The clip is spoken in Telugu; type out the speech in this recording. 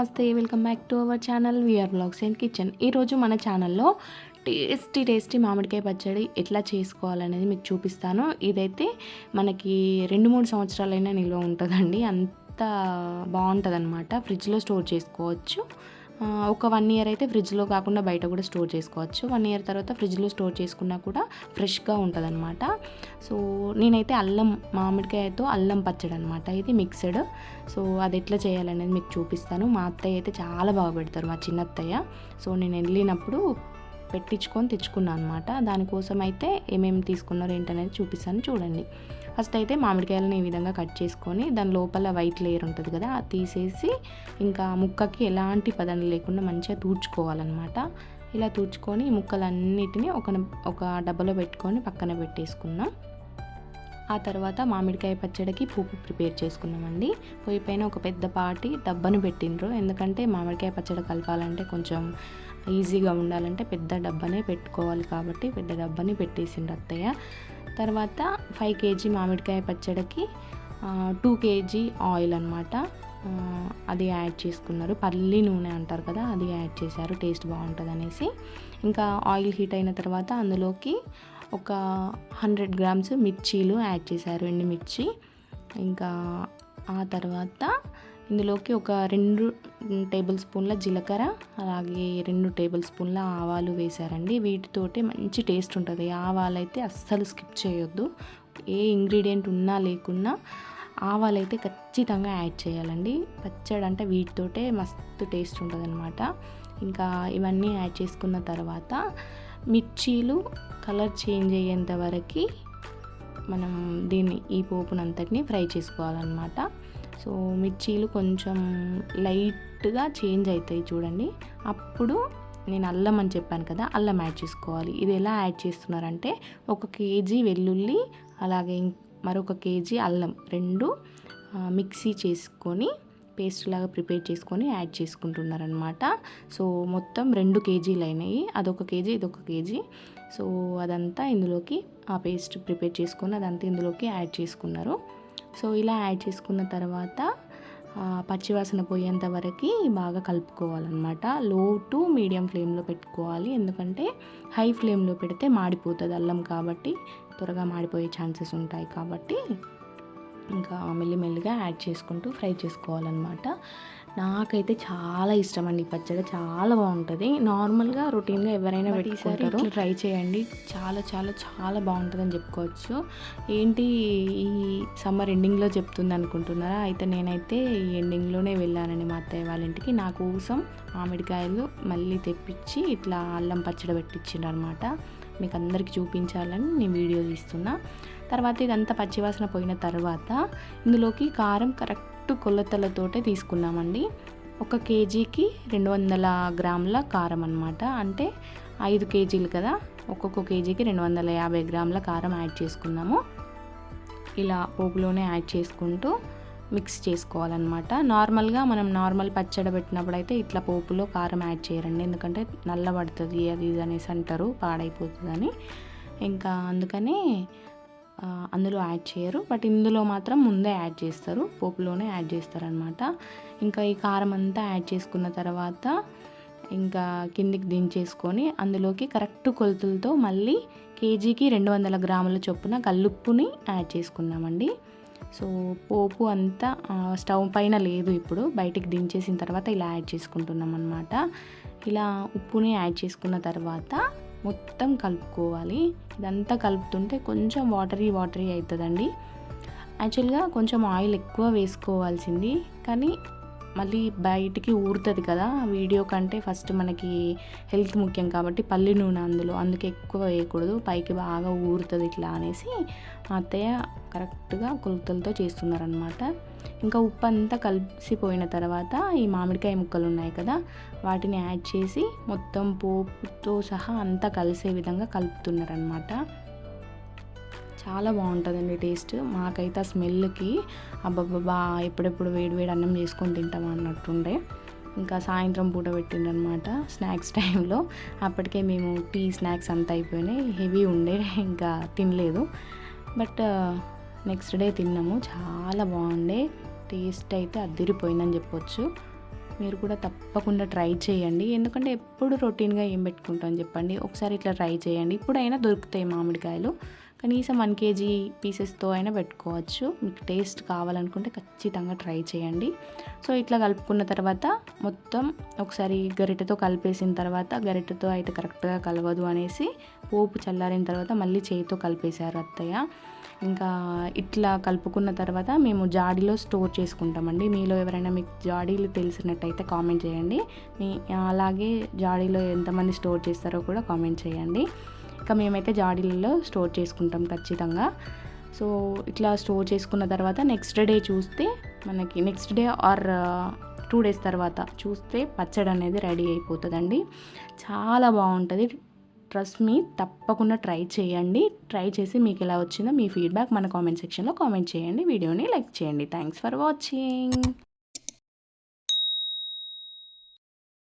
నమస్తే welcome back to our channel. VR blogs and kitchen ఈరోజు మన ఛానల్లో టేస్టీ టేస్టీ మామిడికాయ పచ్చడి ఎట్లా చేసుకోవాలనేది మీకు చూపిస్తాను. ఇదైతే మనకి రెండు మూడు సంవత్సరాలైనా నిల్వ ఉంటుందండి. అంత బాగుంటుంది అనమాట ఫ్రిడ్జ్లో స్టోర్ చేసుకోవచ్చు. ఒక వన్ ఇయర్ అయితే ఫ్రిడ్జ్లో కాకుండా బయట కూడా స్టోర్ చేసుకోవచ్చు. వన్ ఇయర్ తర్వాత ఫ్రిడ్జ్లో స్టోర్ చేసుకున్నా కూడా ఫ్రెష్గా ఉంటుంది అనమాట సో నేనైతే అల్లం మామిడికాయతో అల్లం పచ్చడి అనమాట ఇది మిక్స్డ్. సో అది ఎట్లా చేయాలనేది మీకు చూపిస్తాను. మా అత్తయ్య అయితే చాలా బాగా పెడతారు మా చిన్న అత్తయ్య సో నేను వెళ్ళినప్పుడు పెట్టించుకొని తెచ్చుకున్నాను అనమాట దానికోసం అయితే ఏమేమి తీసుకున్నారో ఏంటనేది చూపిస్తాను చూడండి. ఫస్ట్ అయితే మామిడికాయలను ఈ విధంగా కట్ చేసుకొని దాని లోపల వైట్ లేయర్ ఉంటుంది కదా అది తీసేసి ఇంకా ముక్కకి ఎలాంటి పదం లేకుండా మంచిగా తూడ్చుకోవాలన్నమాట. ఇలా తూడ్చుకొని ఈ ముక్కలన్నిటిని ఒక ఒక డబ్బాలో పెట్టుకొని పక్కన పెట్టేసుకున్నాం. ఆ తర్వాత మామిడికాయ పచ్చడికి పువ్వు ప్రిపేర్ చేసుకున్నామండి. పొయ్యి పైన ఒక పెద్ద పాటి డబ్బను పెట్టిండ్రు. ఎందుకంటే మామిడికాయ పచ్చడి కలపాలంటే కొంచెం ఈజీగా ఉండాలంటే పెద్ద డబ్బానే పెట్టుకోవాలి కాబట్టి పెద్ద డబ్బాని పెట్టేసిండ్రు అత్తయ్య. తర్వాత ఫైవ్ కేజీ మామిడికాయ పచ్చడికి టూ కేజీ ఆయిల్ అనమాట అది యాడ్ చేసుకున్నారు. పల్లి నూనె అంటారు కదా అది యాడ్ చేశారు. టేస్ట్ బాగుంటుంది అనేసి ఇంకా ఆయిల్ హీట్ అయిన తర్వాత అందులోకి ఒక హండ్రెడ్ గ్రామ్స్ మిర్చీలు యాడ్ చేశారు. ఎండుమిర్చి. ఇంకా ఆ తర్వాత ఇందులోకి ఒక రెండు టేబుల్ స్పూన్ల జీలకర్ర అలాగే రెండు టేబుల్ స్పూన్ల ఆవాలు వేశారండి. వీటితోటే మంచి టేస్ట్ ఉంటుంది. ఆవాలు అయితే అస్సలు స్కిప్ చేయొద్దు. ఏ ఇంగ్రీడియంట్ ఉన్నా లేకున్నా ఆవాలు అయితే ఖచ్చితంగా యాడ్ చేయాలండి. పచ్చడి అంటే వీటితోటే మస్తు టేస్ట్ ఉంటుంది అనమాట ఇంకా ఇవన్నీ యాడ్ చేసుకున్న తర్వాత మిర్చీలు కలర్ చేంజ్ అయ్యేంత వరకు మనం దీన్ని ఈ పోపునంతటిని ఫ్రై చేసుకోవాలన్నమాట. సో మిర్చీలు కొంచెం లైట్గా చేంజ్ అవుతాయి చూడండి. అప్పుడు నేను అల్లం అని చెప్పాను కదా అల్లం యాడ్ చేసుకోవాలి. ఇది ఎలా యాడ్ చేస్తున్నారంటే ఒక కేజీ వెల్లుల్లి అలాగే మరొక కేజీ అల్లం రెండు మిక్సీ చేసుకొని పేస్ట్ లాగా ప్రిపేర్ చేసుకొని యాడ్ చేసుకుంటున్నారనమాట సో మొత్తం రెండు కేజీలు అయినాయి. అదొక కేజీ ఇదొక కేజీ. సో అదంతా ఇందులోకి ఆ పేస్ట్ ప్రిపేర్ చేసుకొని అదంతా ఇందులోకి యాడ్ చేసుకున్నారు. సో ఇలా యాడ్ చేసుకున్న తర్వాత పచ్చివాసన పోయేంత వరకు బాగా కలుపుకోవాలన్నమాట. లో టు మీడియం ఫ్లేమ్లో పెట్టుకోవాలి. ఎందుకంటే హై ఫ్లేమ్లో పెడితే మాడిపోతుంది అల్లం కాబట్టి త్వరగా మాడిపోయే ఛాన్సెస్ ఉంటాయి కాబట్టి ఇంకా మెల్లిమెల్లిగా యాడ్ చేసుకుంటూ ఫ్రై చేసుకోవాలన్నమాట. నాకైతే చాలా ఇష్టం అండి ఈ పచ్చడి. చాలా బాగుంటుంది. నార్మల్గా రొటీన్గా ఎవరైనా పెట్టుకుంటారు. ట్రై చేయండి. చాలా చాలా చాలా బాగుంటుందని చెప్పుకోవచ్చు. ఏంటి ఈ సమ్మర్ ఎండింగ్లో చెప్తుంది అనుకుంటున్నారా? అయితే నేనైతే ఈ ఎండింగ్లోనే వెళ్ళానండి మా అత్తయ్య వాళ్ళ ఇంటికి. నా కోసం మామిడికాయలు మళ్ళీ తెప్పించి ఇట్లా అల్లం పచ్చడి పెట్టించిండ్రు అనమాట మీకు అందరికీ చూపించాలని నేను వీడియో తీస్తున్నా. తర్వాత ఇదంతా పచ్చివాసన పోయిన తర్వాత ఇందులోకి కారం కరెక్ట్ కొలతలతోటే తీసుకున్నామండి. ఒక కేజీకి రెండు వందల గ్రాముల కారం అనమాట అంటే ఐదు కేజీలు కదా. ఒక్కొక్క కేజీకి రెండు వందల యాభై గ్రాముల కారం యాడ్ చేసుకున్నాము. ఇలా పోపులోనే యాడ్ చేసుకుంటూ మిక్స్ చేసుకోవాలన్నమాట. నార్మల్గా మనం నార్మల్ పచ్చడి పెట్టినప్పుడు అయితే ఇట్లా పోపులో కారం యాడ్ చేయరండి. ఎందుకంటే నల్లబడుతుంది అది ఇది అనేసి అంటారు పాడైపోతుందని. ఇంకా అందుకని అందులో యాడ్ చేయరు. బట్ ఇందులో మాత్రం ముందే యాడ్ చేస్తారు. పోపులోనే యాడ్ చేస్తారనమాట ఇంకా ఈ కారం అంతా యాడ్ చేసుకున్న తర్వాత ఇంకా కిందికి దించేసుకొని అందులోకి కరెక్ట్ కొలతలతో మళ్ళీ కేజీకి రెండు వందల గ్రాముల చొప్పున కల్లుప్పుని యాడ్ చేసుకున్నామండి. సో పోపు అంతా స్టవ్ పైన లేదు ఇప్పుడు. బయటికి దించేసిన తర్వాత ఇలా యాడ్ చేసుకుంటున్నాం అనమాట ఇలా ఉప్పుని యాడ్ చేసుకున్న తర్వాత మొత్తం కలుపుకోవాలి. ఇదంతా కలుపుతుంటే కొంచెం వాటరీ వాటరీ అవుతుందండి. యాక్చువల్గా కొంచెం ఆయిల్ ఎక్కువ వేసుకోవాల్సింది. కానీ మళ్ళీ బయటికి ఊరుతుంది కదా వీడియో కంటే ఫస్ట్ మనకి హెల్త్ ముఖ్యం కాబట్టి పల్లి నూనె అందులో అందుకే ఎక్కువ వేయకూడదు పైకి బాగా ఊరుతుంది ఇట్లా అనేసి మా అత్తయ్య కరెక్ట్గా కొలతలతో చేస్తున్నారనమాట ఇంకా ఉప్పు అంతా కలిసిపోయిన తర్వాత ఈ మామిడికాయ ముక్కలు ఉన్నాయి కదా వాటిని యాడ్ చేసి మొత్తం పోపుతో సహా అంతా కలిసే విధంగా కలుపుతున్నారనమాట చాలా బాగుంటుందండి టేస్ట్. మాకైతే ఆ స్మెల్కి అబ్బబ్బా ఎప్పుడెప్పుడు వేడి వేడి అన్నం చేసుకొని తింటాం అన్నట్టుండే. ఇంకా సాయంత్రం పూట పెట్టిండనమాట స్నాక్స్ టైంలో. అప్పటికే మేము టీ స్నాక్స్ అంతా అయిపోయినాయి. హెవీ ఉండే ఇంకా తినలేదు. బట్ నెక్స్ట్ డే తిన్నాము. చాలా బాగుండే. టేస్ట్ అయితే అదిరిపోయిందని చెప్పొచ్చు. మీరు కూడా తప్పకుండా ట్రై చేయండి. ఎందుకంటే ఎప్పుడు రొటీన్గా ఏం పెట్టుకుంటాం చెప్పండి. ఒకసారి ఇట్లా ట్రై చేయండి. ఇప్పుడైనా దొరుకుతాయి మామిడికాయలు. కనీసం వన్ కేజీ పీసెస్తో అయినా పెట్టుకోవచ్చు. మీకు టేస్ట్ కావాలనుకుంటే ఖచ్చితంగా ట్రై చేయండి. సో ఇట్లా కలుపుకున్న తర్వాత మొత్తం ఒకసారి గరిటెతో కలిపేసిన తర్వాత గరిటెతో అయితే కరెక్ట్గా కలవదు అనేసి పోపు చల్లారిన తర్వాత మళ్ళీ చేతితో కలిపేశారు అత్తయ్య. ఇంకా ఇట్లా కలుపుకున్న తర్వాత మేము జాడీలో స్టోర్ చేసుకుంటామండి. మీలో ఎవరైనా మీకు జాడీలు తెలిసినట్టయితే కామెంట్ చేయండి. మీ అలాగే జాడీలో ఎంతమంది స్టోర్ చేస్తారో కూడా కామెంట్ చేయండి. ఇంకా మేమైతే జాడీలలో స్టోర్ చేసుకుంటాం ఖచ్చితంగా. సో ఇట్లా స్టోర్ చేసుకున్న తర్వాత నెక్స్ట్ డే చూస్తే మనకి next day or two days తర్వాత చూస్తే పచ్చడి అనేది రెడీ అయిపోతుందండి. చాలా బాగుంటుంది. ట్రస్ట్ మీ తప్పకుండా ట్రై చేయండి. ట్రై చేసి మీకు ఎలా వచ్చిందో మీ ఫీడ్బ్యాక్ మన కామెంట్ సెక్షన్లో కామెంట్ చేయండి. వీడియోని లైక్ చేయండి. Thanks for watching